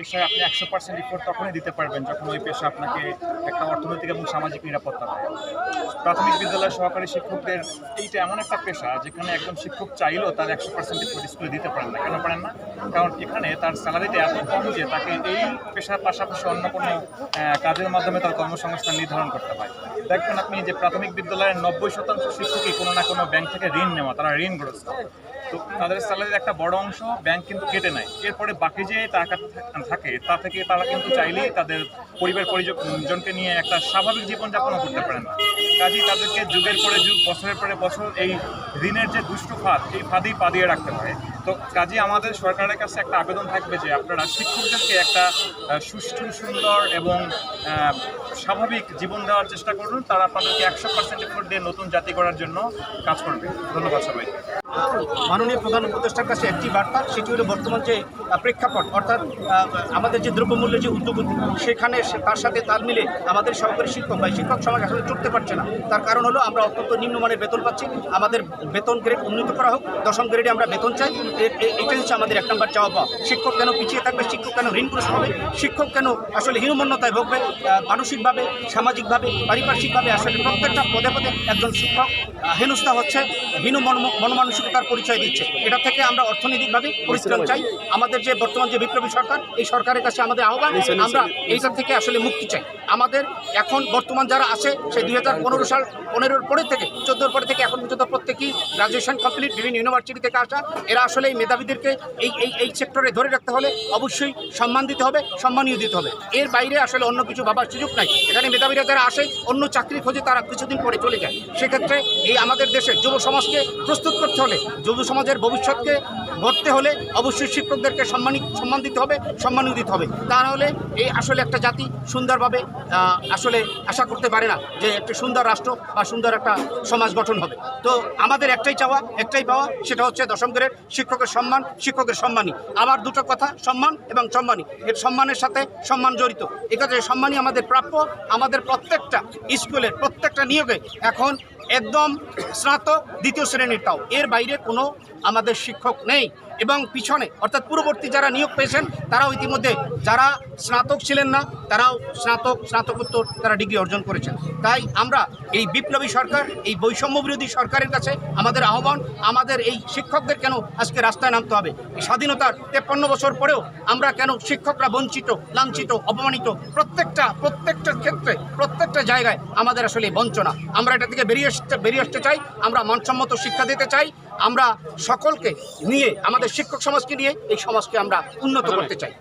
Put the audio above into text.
পেশায় আপনি একশো পার্সেন্ট রিপোর্ট তখনই দিতে পারবেন যখন ওই পেশা আপনাকে একটা অর্থনৈতিক এবং সামাজিক নিরাপত্তা দেয়। প্রাথমিক বিদ্যালয়ের সহকারী শিক্ষকদের এইটা এমন একটা পেশা যেখানে একজন শিক্ষক চাইলেও তার একশো পার্সেন্ট ইফোর্ট স্কুলে দিতে পারেন না। কেন পারেন না? কারণ এখানে তার স্যালারিটা এত কম যে তাকে এই পেশার পাশাপাশি অন্য কোনো কাজের মাধ্যমে তার কর্মসংস্থান নির্ধারণ করতে হয়। দেখবেন আপনি যে প্রাথমিক বিদ্যালয়ের নব্বই শতাংশ শিক্ষকই কোনো না কোনো ব্যাংক থেকে ঋণ নেওয়া, তারা ঋণগ্রস্ত। তো তাদের স্যালারির একটা বড় অংশ ব্যাংক কিন্তু কেটে নেয়। এরপরে বাকি যে টাকা থাকে, তা থেকে তারা কিন্তু চাইলেই তাদের পরিবার পরিজনকে নিয়ে একটা স্বাভাবিক জীবনযাপনও করতে পারে না। কাজেই তাদেরকে যুগের পরে যুগ, বছরের পরে বছর এই ঋণের যে দুষ্টু ফাঁদ, এই ফাঁদেই পা দিয়ে রাখতে হয়। তো কাজে আমাদের সরকারের কাছে একটা আবেদন থাকবে যে আপনারা শিক্ষকদেরকে একটা সুষ্ঠু, সুন্দর এবং স্বাভাবিক জীবন দেওয়ার চেষ্টা করুন। তারা আপনাদেরকে একশো পার্সেন্ট এফোর্ট দিয়ে নতুন জাতি করার জন্য কাজ করবে। ধন্যবাদ সবাই মাননীয় প্রধান উপদেষ্টার কাছে একটি বার্তা, সেটি হলো বর্তমান যে প্রেক্ষাপট, অর্থাৎ আমাদের যে দ্রব্যমূল্যের যে উদ্যোগ সেখানে তার সাথে তাল মিলে আমাদের সরকারি শিক্ষক বা শিক্ষক সমাজ আসলে চলতে পারছে না। তার কারণ হলো, আমরা অত্যন্ত নিম্নমানের বেতন পাচ্ছি। আমাদের বেতন গ্রেড উন্নীত করা হোক, দশম গ্রেডে আমরা বেতন চাই। এ- এ- এটাই হচ্ছে আমাদের এক নম্বর চাওয়া পাওয়া। শিক্ষক কেন পিছিয়ে থাকবে? শিক্ষক কেন ঋণগ্রস্ত হবে? শিক্ষক কেন আসলে হীনমন্যতায় ভোগবে? মানসিকভাবে, সামাজিকভাবে, পারিপার্শ্বিকভাবে আসলে প্রত্যেকটা পদে পদে একজন শিক্ষক হেনস্থা হচ্ছে হীন মন- মনমানসিকতার পরিচয় দিচ্ছে। এটা থেকে আমরা অর্থনৈতিকভাবে পরিত্রাণ চাই। আমাদের যে বর্তমান যে বিপ্লবী সরকার এই সরকারের কাছে আমাদের আহ্বান আমরা এইটার থেকে আসলে মুক্তি চাই। আমাদের এখন বর্তমান যারা আছে সেই দুই হাজার পনেরো সাল পনেরোর পরে থেকে চোদ্দোর পরে থেকে এখন পর্যন্ত প্রত্যেকেই গ্রাজুয়েশন কমপ্লিট বিভিন্ন ইউনিভার্সিটি থেকে আসা এরা আসলে এই মেধাবীদেরকে এই এই এই সেক্টরে ধরে রাখতে হলে অবশ্যই সম্মান দিতে হবে সম্মানীয় দিতে হবে। এর বাইরে আসলে অন্য কিছু ভাবার সুযোগ নাই। এখানে মেধাবীরা যারা আসে অন্য চাকরি খোঁজে তারা কিছুদিন পরে চলে যায়। সেক্ষেত্রে এই আমাদের দেশের যুব সমাজকে প্রস্তুত করতে হলে যুব সমাজের ভবিষ্যৎকে গড়তে হলে অবশ্যই শিক্ষকদেরকে সম্মানিত সম্মান দিতে হবে সম্মানীয় দিতে হবে। তা নাহলে এই আসলে একটা জাতি সুন্দরভাবে আসলে আশা করতে পারে না যে একটা সুন্দর রাষ্ট্র বা সুন্দর একটা সমাজ গঠন হবে। তো আমাদের একটাই চাওয়া, একটাই পাওয়া, সেটা হচ্ছে দশম গ্রেড, শিক্ষকের সম্মান, শিক্ষকের সম্মানী আবার দুটো কথা, সম্মান এবং সম্মানী এর সম্মানের সাথে সম্মান জড়িত। এক্ষেত্রে সম্মানই আমাদের প্রাপ্য, আমাদের প্রত্যেকটা স্কুলের প্রত্যেকটা নিয়োগে এখন একদম স্নাতক দ্বিতীয় শ্রেণির তাও। এর বাইরে কোনো আমাদের শিক্ষক নেই। এবং পিছনে, অর্থাৎ পূর্ববর্তী যারা নিয়োগ পেয়েছেন, তারাও ইতিমধ্যে, যারা স্নাতক ছিলেন না, তারাও স্নাতক, স্নাতকোত্তর, তারা ডিগ্রি অর্জন করেছেন। তাই আমরা এই বিপ্লবী সরকার, এই বৈষম্য বিরোধী সরকারের কাছে আমাদের আহ্বান, আমাদের এই শিক্ষকদের কেন আজকে রাস্তায় নামতে হবে? স্বাধীনতার তেপ্পান্ন বছর পরেও আমরা কেন শিক্ষকরা বঞ্চিত, লাঞ্ছিত, অপমানিত প্রত্যেকটা প্রত্যেকটা ক্ষেত্রে প্রত্যেকটা জায়গায় আমাদের আসলে বঞ্চনা। আমরা এটা থেকে বেরিয়ে আসতে বেরিয়ে আসতে চাই, আমরা মানসম্মত শিক্ষা দিতে চাই, আমরা সকলকে নিয়ে, আমাদের শিক্ষক সমাজকে নিয়ে এই সমাজকে আমরা উন্নত করতে চাই।